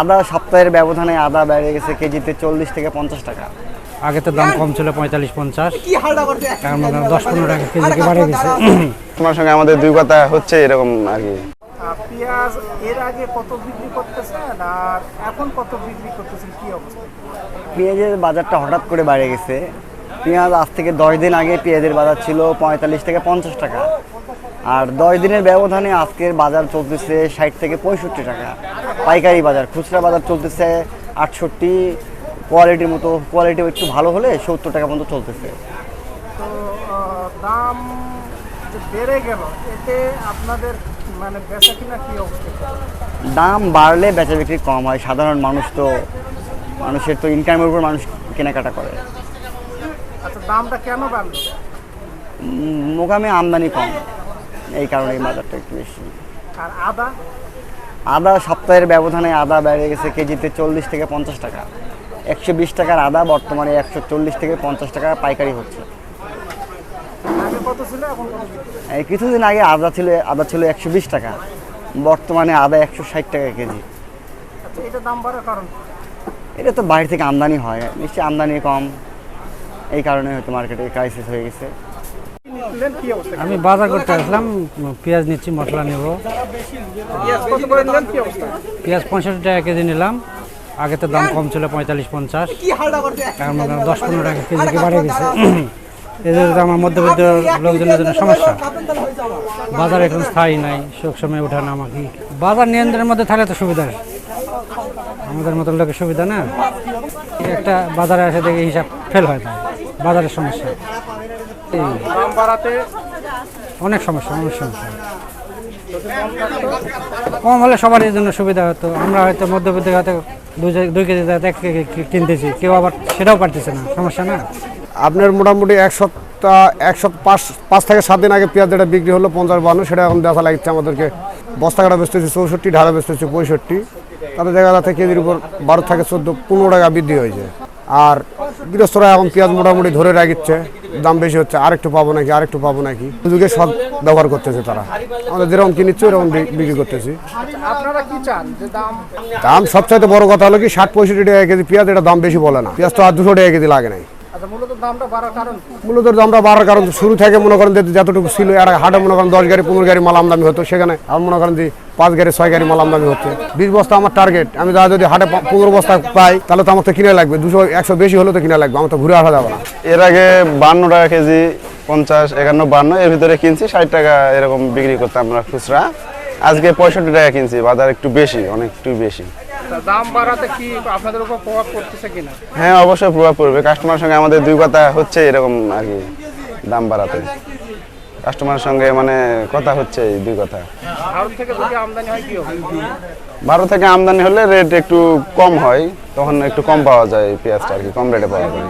আদা সপ্তাহের ব্যবধানে আদা বেড়ে গেছে কেজিতে চল্লিশ থেকে পঞ্চাশ টাকা। আগে তো দাম কম ছিল পঁয়তাল্লিশ পঞ্চাশ। এখন দশ পনেরো টাকা কেজিকে বাড়িয়ে গেছে তোমার সঙ্গে আমাদের দুই কথা হচ্ছে এরকম আর কি। পেঁয়াজ এর আগে কত বিক্রি করতেছেন? আর এখন কত বিক্রি করতেছেন? কি অবস্থা? পেঁয়াজের বাজারটা হঠাৎ করে বেড়ে গেছে। পেঁয়াজ আজ থেকে দশ দিন আগে পেঁয়াজের বাজার ছিল পঁয়তাল্লিশ থেকে পঞ্চাশ টাকা। আর দশ দিনের ব্যবধানে আজকের বাজার চলতেছে ষাট থেকে পঁয়ষট্টি টাকা। পাইকারি বাজার খুচরা বাজার চলতেছে আটষট্টি। কোয়ালিটির মতো কোয়ালিটি একটু ভালো হলে সত্তর টাকা পর্যন্ত চলতেছে। তো দাম বেড়ে গেল এতে আপনাদের মানে বেচা কিনা কি অবস্থা? দাম বাড়লে বেচা বিক্রি কম হয়। সাধারণ মানুষ তো মানুষের তো ইনকামের উপর মানুষ কেনাকাটা করে। আচ্ছা দামটা কেন বাড়লো? মোকামে আমদানি কম। এই কারণে এই বাজারটা একটু বেশি। আর আদা? আদা সপ্তাহের ব্যবধানে আদা বেড়ে গেছে কেজিতে চল্লিশ থেকে পঞ্চাশ টাকা। একশো বিশ টাকার আদা বর্তমানে একশো চল্লিশ থেকে পঞ্চাশ টাকা পাইকারি হচ্ছে? এই কিছুদিন আগে আদা ছিল আদা ছিল একশো বিশ টাকা। বর্তমানে আদা একশো ষাট টাকা কেজি। আচ্ছা এটা দাম বাড়ার কারণ এটা তো বাইরে থেকে আমদানি হয় নিশ্চয়ই আমদানি কম। এই কারণে হয়তো মার্কেটে ক্রাইসিস হয়ে গেছে। আমি বাজার করতে আসলাম পেঁয়াজ নিচ্ছি মশলা নেব। পেঁয়াজ পঁয়ষট্টি টাকা কেজি নিলাম। আগে তো দাম কম ছিল পঁয়তাল্লিশ পঞ্চাশ। এখন দশ পনেরো টাকা কেজিকে বাড়িয়ে গেছে এদের তো আমার মধ্যবিত্ত লোকজনের জন্য সমস্যা। বাজার এখন স্থায়ী নাই সব সময় ওঠা নামা কি বাজার নিয়ন্ত্রণের মধ্যে থাকলে তো সুবিধা। আমাদের মতো লোকের সুবিধা না। একটা বাজারে আসে দেখে হিসাব ফেল হয় না। বাজারের সমস্যা। অনেক সমস্যা অনেক সমস্যা। কম হলে সবারই জন্য সুবিধা হতো। আমরা হয়তো মধ্যবিত্ত হয়তো দুই কেজি এক কেজি কিনতেছি। কেউ আবার সেটাও পারতেছে না। সমস্যা না? আপনার মোটামুটি এক সপ্তাহ এক সপ্তাহ, পাঁচ পাঁচ থেকে সাত দিন আগে পেঁয়াজ যেটা বিক্রি হলো পঞ্চাশ বান্ন সেটা এখন দেখা লাগছে আমাদেরকে। বস্তা কাটা বেচতেছি চৌষট্টি, ঢালা বেচতেছি পঁয়ষট্টি। তাতে দেখা যাচ্ছে কেজির উপর বারো থেকে চোদ্দ, পনেরো টাকা বৃদ্ধি হয়েছে। আর গৃহস্থরা এখন পেঁয়াজ মোটামুটি ধরে রাখিচ্ছে দাম বেশি হচ্ছে আরেকটু পাবো নাকি আরেকটু পাবো নাকি? সুযোগে সব ব্যবহার করতেছে তারা। আমাদের যেরকম কিনিচ্ছে ওরকম বিক্রি করতেছি। দাম সবচাইতে বড় কথা হলো কি ষাট পঁয়ষট্টি টাকা কেজি পেঁয়াজ এটা দাম বেশি বলে না। পেঁয়াজ তো আর দুশো টাকা কেজি লাগে নাই। মূলত দামটা বাড়ার কারণ কি? মূলত দামটা বাড়ার কারণ শুরু থেকে মনে করেন যে যতটুকু ছিল আর হাটে মনে করেন দশ গাড়ি পনেরো গাড়ি মাল আমদানি হতো সেখানে আমি মনে করেন যে পাঁচ গাড়ি ছয় গাড়ি মাল আমদানি হচ্ছে বিশ বস্তা আমার টার্গেট আমি যা যদি হাটে পনেরো বস্তা পাই তাহলে তো আমার তো কিনে লাগবে দুশো একশো বেশি হলে তো কিনে লাগবে আমার তো ঘুরে আসা যাবে না। এর আগে বান্ন টাকা কেজি পঞ্চাশ একান্ন বান্ন এর ভিতরে কিনছি ষাট টাকা এরকম বিক্রি করতাম আমরা খুচরা। আজকে পঁয়ষট্টি টাকা কিনছি বাজার একটু বেশি অনেক একটু বেশি। দাম বাড়াতে কি আপনাদের উপর প্রভাব পড়তেছে কিনা? হ্যাঁ অবশ্যই প্রভাব পড়বে। কাস্টমার সঙ্গে আমাদের দুই কথা হচ্ছে এরকম আর কি দাম বাড়াতে। কাস্টমারের সঙ্গে মানে কথা হচ্ছে এই দুই কথা। ভারত থেকে যদি আমদানি হয় কি ভারত থেকে আমদানি হলে রেট একটু কম হয় তখন একটু কম পাওয়া যায় পেঁয়াজটা আর কি কম রেটে পাওয়া যায়।